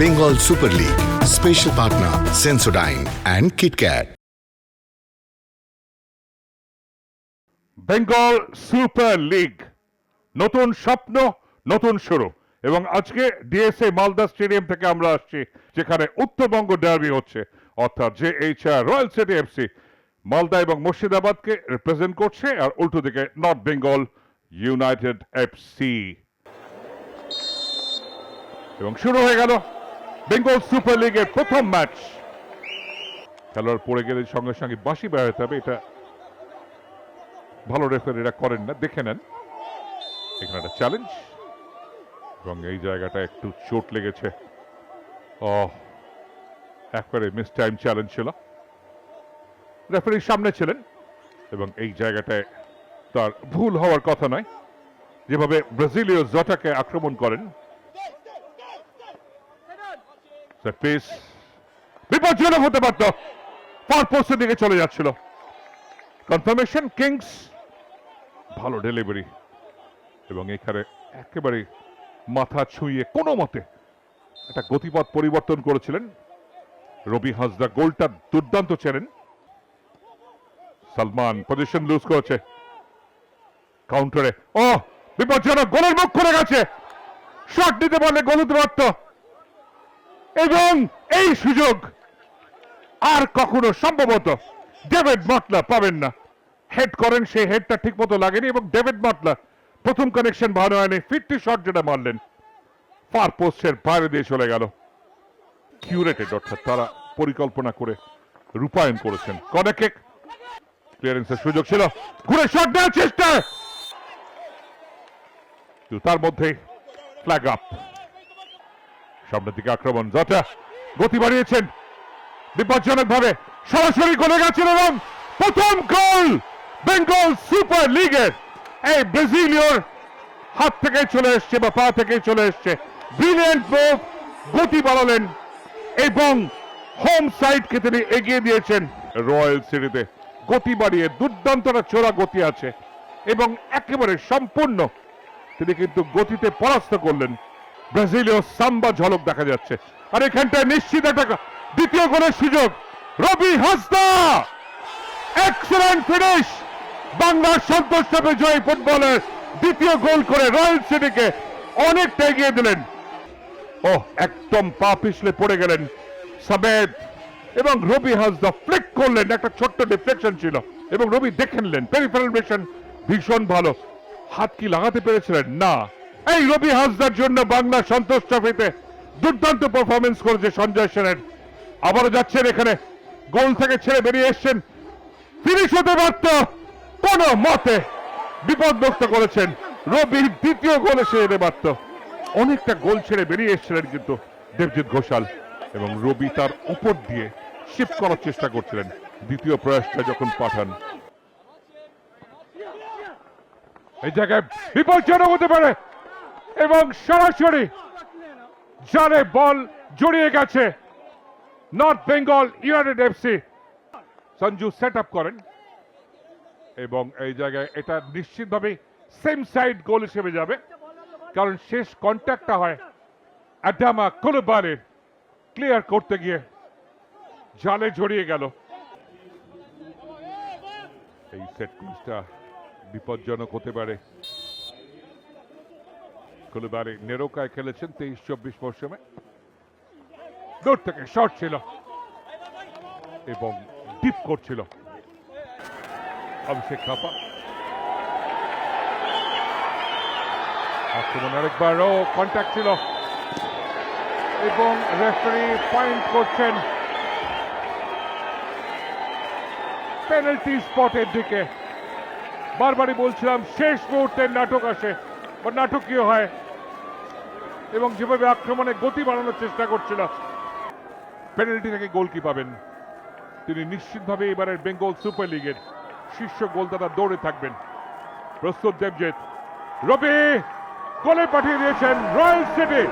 Bengal Super League. Special partner Sensodyne and KitKat. Bengal super league নতুন স্বপ্ন, নতুন শুরু এবং আজকে ডিএসএ মালদা স্টেডিয়াম থেকে আমরা আসছি, যেখানে উত্তরবঙ্গ ডার্বি হচ্ছে অর্থাৎ যে H R Royal City FC Malda এবং মুর্শিদাবাদকে রিপ্রেজেন্ট করছে, আর উল্টো দিকে নর্থ বেঙ্গল ইউনাইটেড এফসি এবং শুরু হয়ে গেল বেঙ্গল সুপার লিগের প্রথম ম্যাচ। খেলোয়াড় পড়ে গেলে সঙ্গে সঙ্গে বাঁশি বেড়াতে হবে, এটা ভালো রেফারিরা করেন না, দেখে নেন। এখানে একটা চ্যালেঞ্জ এবং এই জায়গাটা একটু চোট লেগেছে। ও একবারে মিস টাইম চ্যালেঞ্জ ছিল। রেফারির সামনে ছিলেন, এবং এই জায়গাটায় তার ভুল হওয়ার কথা নয়। যেভাবে ব্রাজিলীয় জটাকে আক্রমণ করেন পেস বিপজ্জনক হতে পারত ফার পোস্টের দিকে চলে যাচ্ছিল। কনফার্মেশন কিংস ভালো ডেলিভারি এবং এখানে একেবারে মাথা ছুঁয়ে কোনো মতে একটা গতিপথ পরিবর্তন করেছিলেন। রবি হাসদা গোলটা দুর্দান্ত ছিলেন সালমান পজিশন লুজ করেছে। কাউন্টারে ও বিপজ্জনক, গোলের মুখ খুলে গেছে। শট নিতে পারলে গোল হতে পারত এবং এই সুযোগ আর কখনো সম্ভবত ডেভিড মটলা পাবেন না। হেড করেন, সেই হেডটা ঠিক মতো লাগেনি এবং ডেভিড মটলা প্রথম কানেকশন ভালো হয়নি। ফিফটি শট যেটা মারলেন ফার পোস্টের বাইরে দিয়ে চলে গেল। কিউরেটেড অর্থাৎ তারা পরিকল্পনা করে রূপায়ণ করেছেন। কনেকে ক্লিয়ারেন্সের সুযোগ ছিল। ঘুরে শট দেওয়ার চেষ্টা! তার মধ্যে ফ্ল্যাগ আপ সামনের দিকে আক্রমণ। যটা গতি বাড়িয়েছেন। বিপজ্জনক ভাবে সরাসরি গোলে গেছেন এবং প্রথম গোল বেঙ্গল সুপার লিগের এই ব্রাজিলীয় হাত থেকে চলে এসছে বা পা থেকে চলে এসছে। ব্রিলিয়েন্ট মুভ গতি বাড়ালেন এবং হোম সাইডকে তিনি এগিয়ে দিয়েছেন রয়্যাল সিটিতে গতি বাড়িয়ে দুর্দান্তটা চোরা গতি আছে এবং একেবারে সম্পূর্ণ। তিনি কিন্তু গতিতে পরাস্ত করলেন। ব্রাজিলীয় সাম্বা ঝলক দেখা যাচ্ছে। আর এখানটায় নিশ্চিত একটা দ্বিতীয় গোলের সুযোগ। রবি হাসদা! এক্সেলেন্ট ফিনিশ বাংলার সন্তোষ ট্রফি জয়ী ফুটবলের দ্বিতীয় গোল করে রয়্যাল সিটিকে অনেকটা এগিয়ে দিলেন। ও একদম পা পিছলে পড়ে গেলেন সাবেদ। এবং রবি হাসদা ফ্লিক করলেন, একটা ছোট্ট ডিফ্লেকশন ছিল। এবং রবি দেখে নিলেন পেরিফেরাল ভীষণ ভালো। হাত কি লাগাতে পেরেছিলেন? না। এই রবি হাসদার জন্য বাংলা সন্তোষ ট্রফিতে দুর্দান্ত পারফরমেন্স করেছে সঞ্জয় সেনের। আবারও যাচ্ছেন এখানে। গোল থেকে ছেড়ে বেরিয়ে এসছেন। ফিনিশ হতে পারত কোন মতে বিপদমুক্ত করেছেন। রবির দ্বিতীয় গোল এসে যেতে পারত অনেকটা গোল ছেড়ে বেরিয়ে এসেছিলেন কিন্তু দেবজিৎ ঘোষাল এবং রবি তার উপর দিয়ে শিফট করার চেষ্টা করছিলেন। দ্বিতীয় প্রয়াসটা যখন পাঠান। এই জায়গায় বিপজ্জনক হতে পারে। এবং সরাসরি জালে বল জড়িয়ে গেছে north Bengal United FC. Sanju set up করেন। এবং এই জায়গায় এটা নিশ্চিতভাবে সেম সাইড গোল হিসেবে যাবে। কারণ শেষ কন্ট্যাক্টটা হয় অ্যাডামা কোলোবারের। ক্লিয়ার করতে গিয়ে জালে জড়িয়ে গেল। এই সেট পিসটা বিপজ্জনক হতে পারে। কোলোবারে নেরোকায় খেলেছেন তেইশ চব্বিশ মৌসুমে দূর থেকে শট ছিল এবং ডিপ করছিল অভিষেক থাপা আক্রমণ আরেকবারও কন্ট্যাক্ট ছিল। এবং রেফারি পয়েন্ট করছেন। পেনাল্টি স্পটের দিকে। বারবারই বলছিলাম, শেষ মুহূর্তের নাটক আসে। বা নাটকীয় হয় এবং যেভাবে আক্রমণে গতি বাড়ানোর চেষ্টা করছিল পেনাল্টি থেকে গোল কি পাবেন। তিনি নিশ্চিতভাবে এবারের বেঙ্গল সুপার লিগের শীর্ষ গোলদাতা দৌড়ে থাকবেন। প্রস্তুত দেবজিৎ। রবি গোলে পাঠিয়ে দিয়েছেন রয়্যাল সিটি।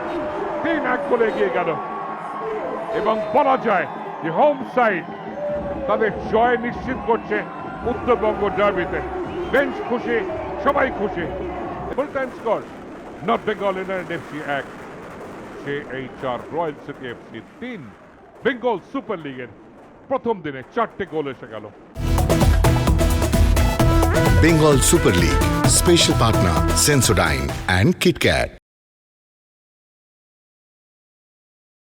তিন এক গোলে এগিয়ে গেল। এবং বলা যায় যে হোম সাইড তাদের জয় নিশ্চিত করছে উত্তরবঙ্গ ডার্বিতে। বেঞ্চ খুশি, সবাই খুশি। Full time score north Bengal United FC এক সে H R Royal City FC তিন বেঙ্গল সুপার লিগের প্রথম দিনে চারটে গোল এসে গেল Bengal super league special partner Sensodyne and KitKat.